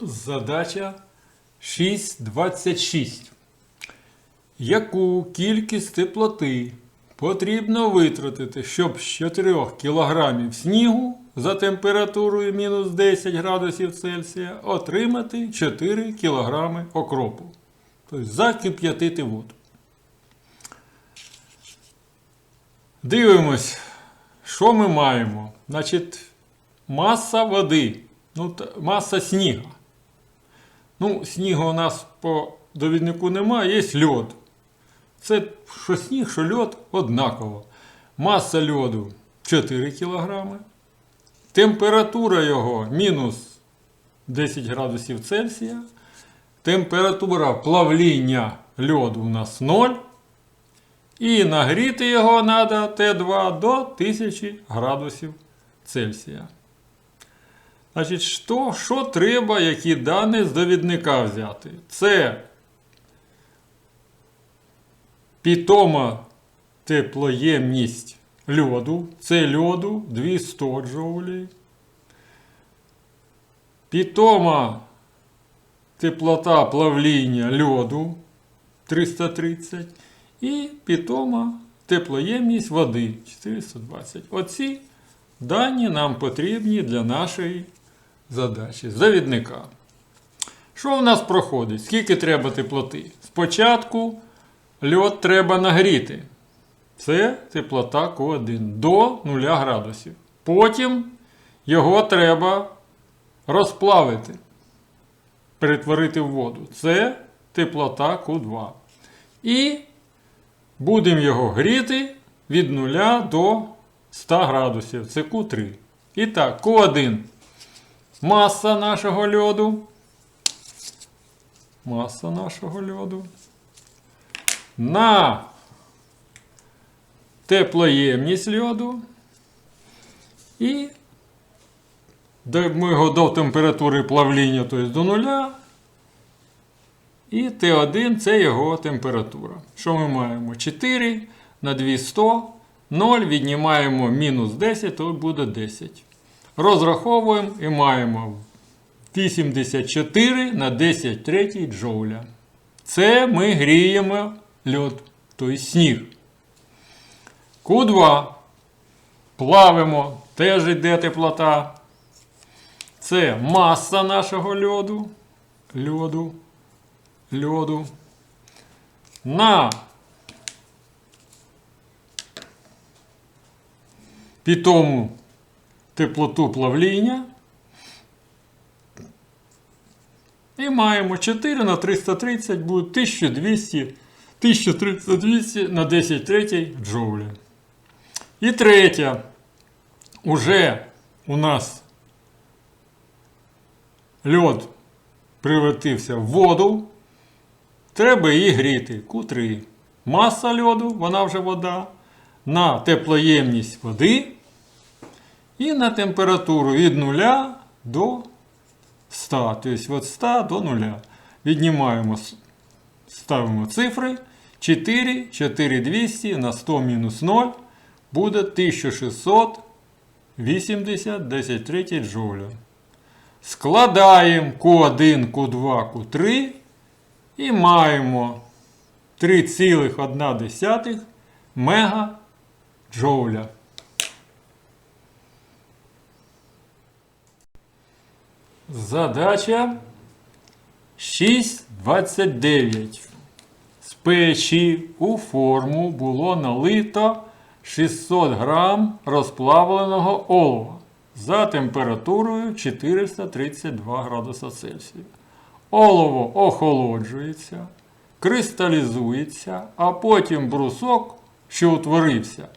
Задача 6.26. Яку кількість теплоти потрібно витратити, щоб з 4 кг снігу за температурою мінус 10 градусів Цельсія отримати 4 кг окропу? Тобто закип'ятити воду. Дивимось, що ми маємо. Значить, маса води, ну, маса сніга. Ну, снігу у нас по довіднику немає, є льод. Це що сніг, що льод однаково. Маса льоду 4 кг. Температура його мінус 10 градусів Цельсія. Температура плавління льоду у нас 0. І нагріти його треба Т2 до 1000 градусів Цельсія. Значить, що, що треба, які дані з довідника взяти? Це питома теплоємність льоду. Це льоду 200 джоулей. Питома теплота плавління льоду 330. І питома теплоємність води 420. Оці дані нам потрібні для нашої задачі. Завідника. Що в нас проходить? Скільки треба теплоти? Спочатку льод треба нагріти. Це теплота Q1 до 0 градусів. Потім його треба розплавити, перетворити в воду. Це теплота Q2. І будемо його гріти від 0 до 100 градусів. Це Q3. І так, Q1 маса нашого льоду. Маса нашого льоду. На теплоємність льоду. І ми його до температури плавління, тобто до нуля. І Т1 це його температура. Що ми маємо? 4 на 200, 0 віднімаємо мінус 10, то буде 10. Розраховуємо і маємо 84 на 10 третій джоуля. Це ми гріємо льод, тобто сніг. Q2 плавимо, теж йде теплота. Це маса нашого льоду. Льоду. Льоду. На питому теплоту плавління. І маємо 4 на 330 буде 1200, 1300 на 10 третій джоулі. І третя. Уже у нас льод превратився в воду. Треба її гріти. Q3. Маса льоду, вона вже вода. На теплоємність води. І на температуру від 0 до 100. Тобто від 100 до 0. Віднімаємо, ставимо цифри. 4, 4200 на 100 мінус 0 буде 1680 10 третій джоуля. Складаємо Q1, Q2, Q3 і маємо 3,1 мега джоуля. Задача 6.29. З печі у форму було налито 600 грам розплавленого олова за температурою 432 градуса Цельсія. Олово охолоджується, кристалізується, а потім брусок, що утворився,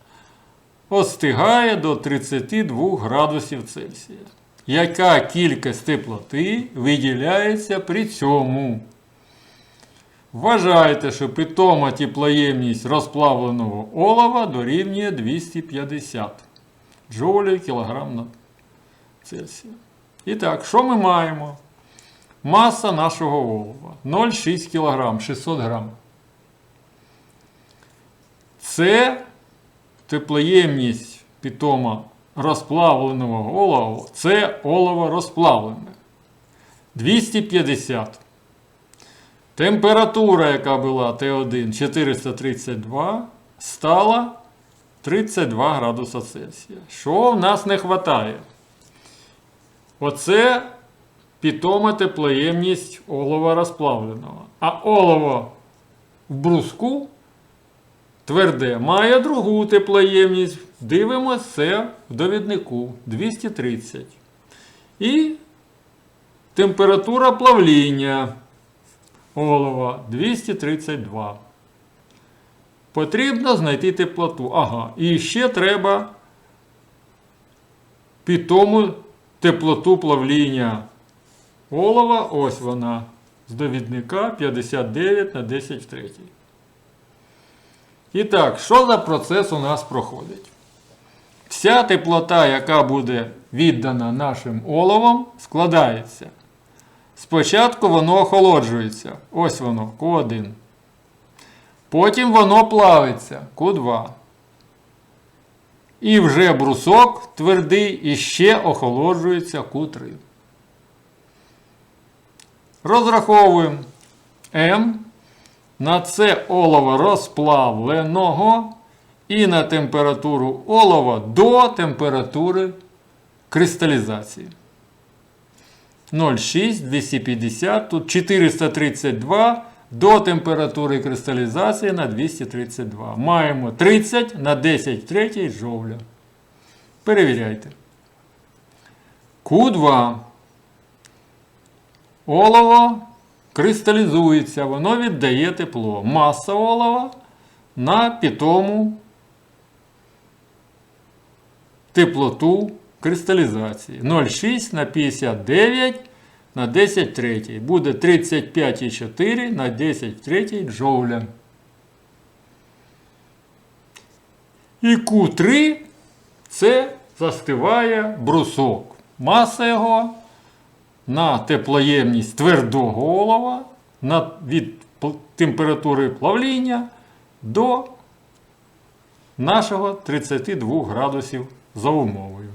остигає до 32 градусів Цельсія. Яка кількість теплоти виділяється при цьому? Вважайте, що питома теплоємність розплавленого олова дорівнює 250 джоулів кілограм на Цельсія. І так, що ми маємо? Маса нашого олова 0,6 кг, 600 грам. Це теплоємність питома розплавленого олова. Це олово розплавлене. 250. Температура, яка була Т1 432, стала 32 градуса Цельсія. Що в нас не вистачає? Оце питома теплоємність олова розплавленого. А олово в бруску тверде має другу теплоємність. Дивимося це в довіднику 230. І температура плавління олова 232. Потрібно знайти теплоту. Ага. І ще треба питому теплоту плавління олова. Ось вона. З довідника 59 на 10 в 3. І так, що за процес у нас проходить? Вся теплота, яка буде віддана нашим оловом, складається. Спочатку воно охолоджується. Ось воно, Q1. Потім воно плавиться Q2. І вже брусок твердий і ще охолоджується Q3. Розраховуємо М на це олово розплавленого і на температуру олова до температури кристалізації. 0,6, 250, тут 432 до температури кристалізації на 232. Маємо 30 на 10 третій жовля. Перевіряйте. Q2. Олово кристалізується, воно віддає тепло. Маса олова на питому теплоту кристалізації. 0,6 на 59 на 10 третій. Буде 35,4 на 10 третій джоуля. І Q3 це застиває брусок. Маса його на теплоємність твердого олова на, від температури плавління до нашого 32 градусів за умовою.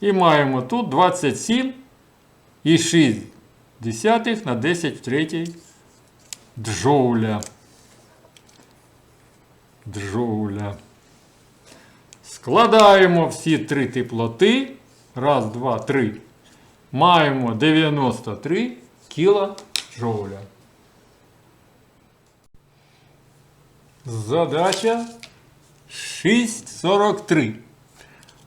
І маємо тут 27,6 на 10 в 3 джоуля. Джоуля. Складаємо всі три теплоти. Раз, два, три. Маємо 93 кілоджоуля. Задача 6.43.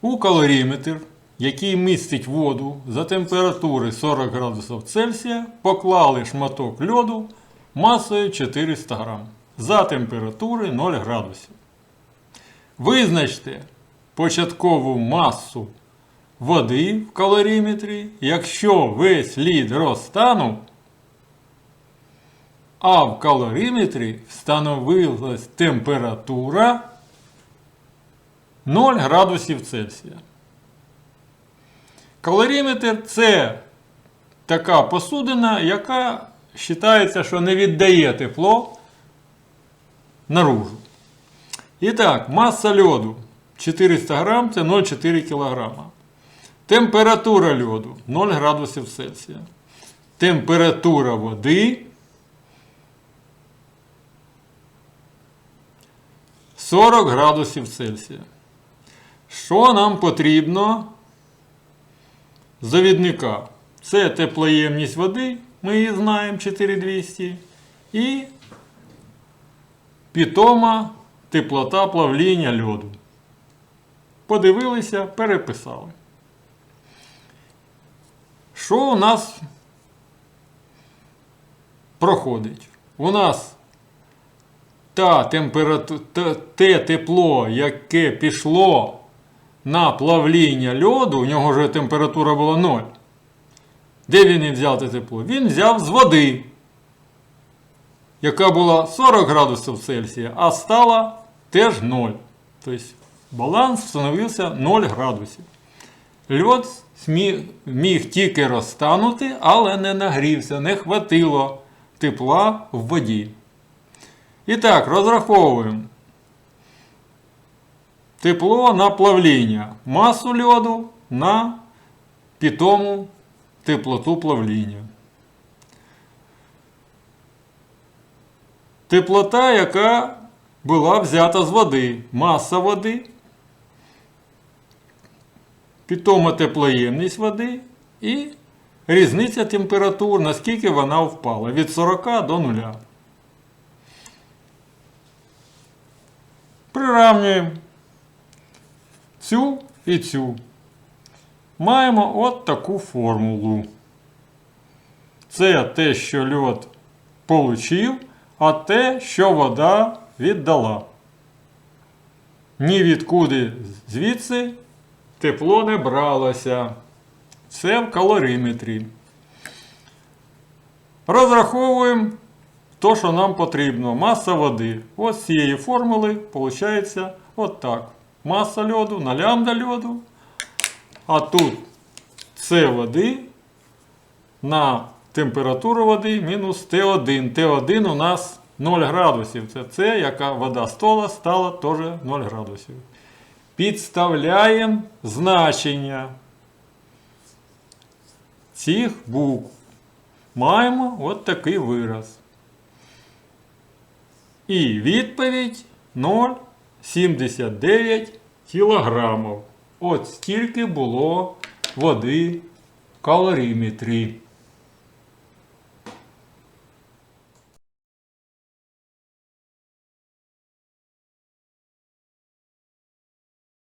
У калоріметр, який містить воду за температури 40 градусів Цельсія, поклали шматок льоду масою 400 грам за температури 0 градусів. Визначте початкову масу води в калоріметрі, якщо весь лід розтанув, а в калоріметрі встановилась температура 0 градусів Цельсія. Калоріметр це така посудина, яка вважається, що не віддає тепло наружу. І так, маса льоду 400 грам це 0,4 кг. Температура льоду 0 градусів Цельсія. Температура води 40 градусів Цельсія. Що нам потрібно з довідника? Це теплоємність води, ми її знаємо 4200. І питома теплота плавління льоду. Подивилися, переписали. Що у нас проходить? У нас та температура, те тепло, яке пішло на плавління льоду, у нього вже температура була 0. Де він взяв те тепло? Він взяв з води, яка була 40 градусів Цельсія, а стала теж 0. Тобто баланс встановився 0 градусів. Льод міг тільки розтанути, але не нагрівся, не хватило тепла в воді. І так, розраховуємо. Тепло на плавління, масу льоду на питому теплоту плавління. Теплота, яка була взята з води, маса води, питома теплоємність води і різниця температур, наскільки вона впала від 40 до 0. Приравнюємо цю і цю. Маємо от таку формулу. Це те, що льод получив, а те, що вода віддала. Ні відкуди звідси тепло не бралося. Все в калоріметрі. Розраховуємо то, що нам потрібно. Маса води. Ось з цієї формули виходить от так. Маса льоду на лямбда льоду. А тут С води на температуру води мінус Т1. Т1 у нас 0 градусів. Це С, яка вода стола, стала теж 0 градусів. Підставляємо значення цих букв. Маємо от такий вираз. І відповідь 0,79 кілограмів. От стільки було води в калоріметрі.